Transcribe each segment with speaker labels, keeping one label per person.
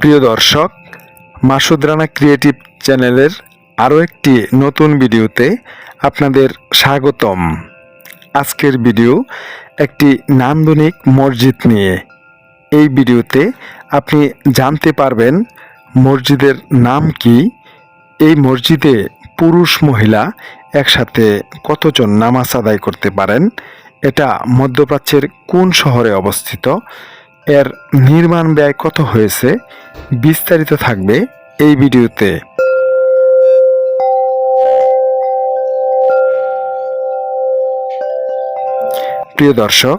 Speaker 1: প্রিয় দর্শক মাসুদ রানা ক্রিয়েটিভ চ্যানেলের আরও একটি নতুন ভিডিওতে আপনাদের স্বাগতম। আজকের ভিডিও একটি নান্দনিক মসজিদ নিয়ে। এই ভিডিওতে আপনি জানতে পারবেন মসজিদের নাম কি। এই মসজিদে পুরুষ মহিলা একসাথে কতজন নামাজ আদায় করতে পারেন? এটা মধ্যপ্রাচ্যের কোন শহরে অবস্থিত? এর নির্মাণ ব্যয় কত হয়েছে? বিস্তারিত থাকবে এই ভিডিওতে। প্রিয় দর্শক,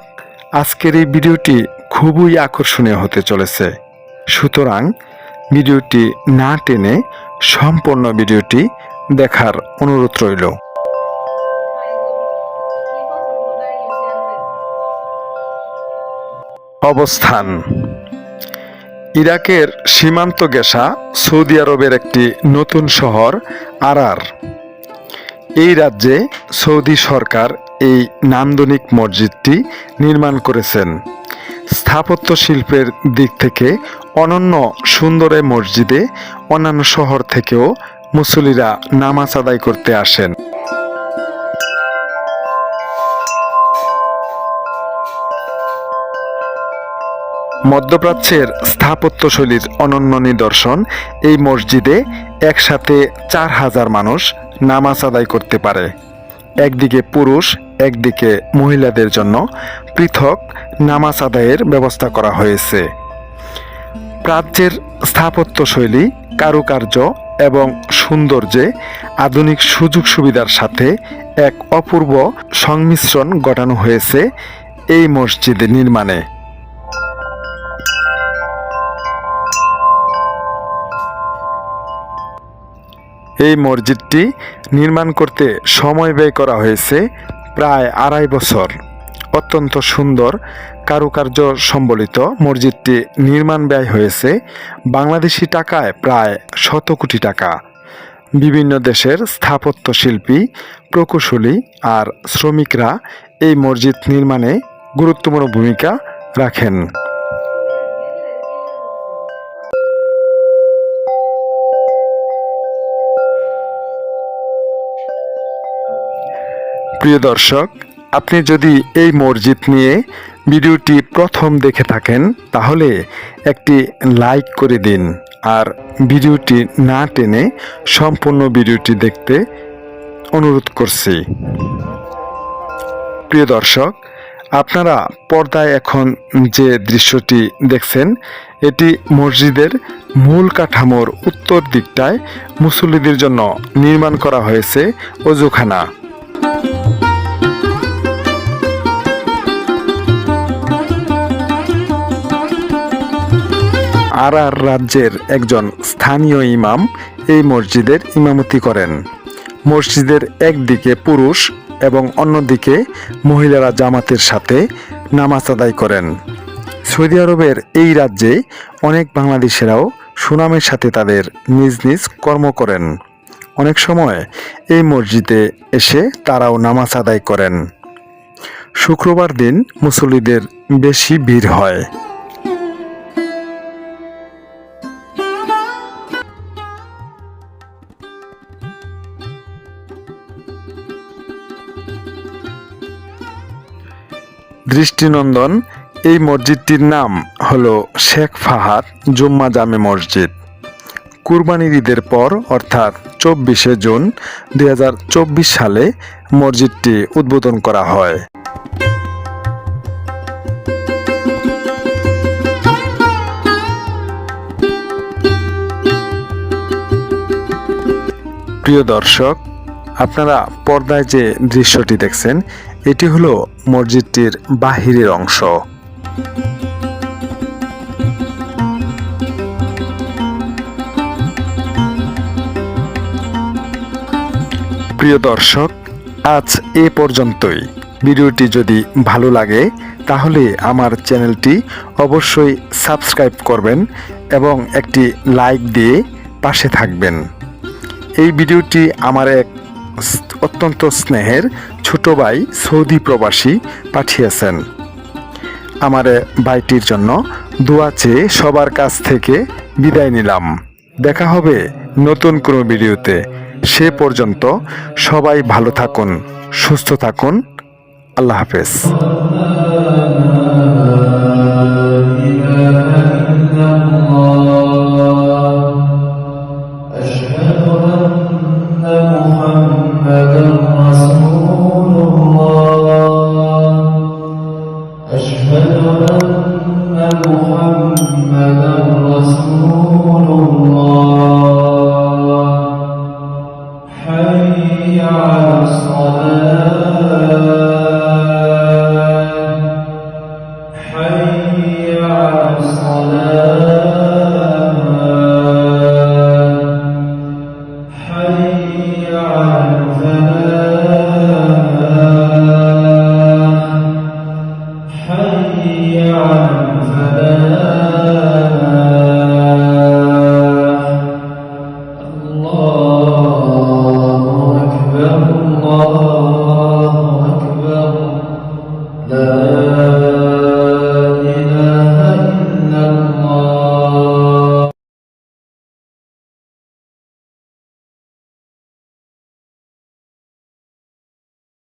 Speaker 1: আজকের এই ভিডিওটি খুবই আকর্ষণীয় হতে চলেছে। সুতরাং ভিডিওটি না টেনে সম্পূর্ণ ভিডিওটি দেখার অনুরোধ রইল। অবস্থান। ইরাকের সীমান্ত গেসা সৌদি আরবের একটি নতুন শহর আরার। এই রাজ্যে সৌদি সরকার এই নান্দনিক মসজিদটি নির্মাণ করেছেন। স্থাপত্য শিল্পের দিক থেকে অনন্য সুন্দর এই মসজিদে অন্যান্য শহর থেকেও মুসল্লিরা নামাজ আদায় করতে আসেন। মধ্যপ্রাচ্যের স্থাপত্যশৈলীর অনন্য নিদর্শন এই মসজিদে একসাথে চার হাজার মানুষ নামাজ আদায় করতে পারে। একদিকে পুরুষ একদিকে মহিলাদের জন্য পৃথক নামাজ আদায়ের ব্যবস্থা করা হয়েছে। প্রাচ্যের স্থাপত্যশৈলী কারুকার্য এবং সৌন্দর্যে আধুনিক সুযোগ সুবিধার সাথে এক অপূর্ব সংমিশ্রণ ঘটানো হয়েছে এই মসজিদ নির্মাণে। এই মসজিদটি নির্মাণ করতে সময় ব্যয় করা হয়েছে প্রায় আড়াই বছর। অত্যন্ত সুন্দর কারুকার্য সম্বলিত মসজিদটি নির্মাণ ব্যয় হয়েছে বাংলাদেশি টাকায় প্রায় শত কোটি টাকা। বিভিন্ন দেশের স্থাপত্য শিল্পী, প্রকৌশলী আর শ্রমিকরা এই মসজিদ নির্মাণে গুরুত্বপূর্ণ ভূমিকা রাখেন। প্রিয় দর্শক, আপনি যদি এই মসজিদ নিয়ে ভিডিওটি প্রথম দেখে থাকেন, তাহলে একটি লাইক করে দিন আর ভিডিওটি না টেনে সম্পূর্ণ ভিডিওটি দেখতে অনুরোধ করছি। প্রিয় দর্শক, আপনারা পর্দায় এখন যে দৃশ্যটি দেখছেন, এটি মসজিদের মূল কাঠামোর উত্তর দিকটায় মুসল্লিদের জন্য নির্মাণ করা হয়েছে অজুখানা। আরার রাজ্যের একজন স্থানীয় ইমাম এই মসজিদের ইমামতি করেন। মসজিদের একদিকে পুরুষ এবং অন্যদিকে মহিলারা জামাতের সাথে নামাজ আদায় করেন। সৌদি আরবের এই রাজ্যে অনেক বাংলাদেশেরাও সুনামের সাথে তাদের নিজ নিজ কর্ম করেন। অনেক সময় এই মসজিদে এসে তারাও নামাজ আদায় করেন। শুক্রবার দিন মুসল্লিদের বেশি ভিড় হয়। দৃষ্টিনন্দন, এই মসজিদটির নাম হলো শেখ ফাহাদ জুম্মা জামে মসজিদ। কুরবানির ঈদের পর, অর্থাৎ চব্বিশে জুন দুই হাজার চব্বিশ সালে মসজিদটি উদ্বোধন করা হয়। প্রিয় দর্শক, আপনারা পর্দায় যে দৃশ্যটি দেখছেন এটি হলো মসজিদটির বাহিরের অংশ। প্রিয় দর্শক, আজ এ পর্যন্তই। ভিডিওটি যদি ভালো লাগে, তাহলে আমার চ্যানেলটি অবশ্যই সাবস্ক্রাইব করবেন এবং একটি লাইক দিয়ে পাশে থাকবেন। এই ভিডিওটি আমার এক অত্যন্ত স্নেহের ছোট ভাই সৌদি প্রবাসী পাঠিয়েছেন আমার এ ভাইটির জন্য দোয়া চেয়ে সবার কাছ থেকে বিদায় নিলাম দেখা হবে নতুন কোনো ভিডিওতে সে পর্যন্ত সবাই ভালো থাকুন সুস্থ থাকুন আল্লাহ হাফেজ
Speaker 2: أشهد الله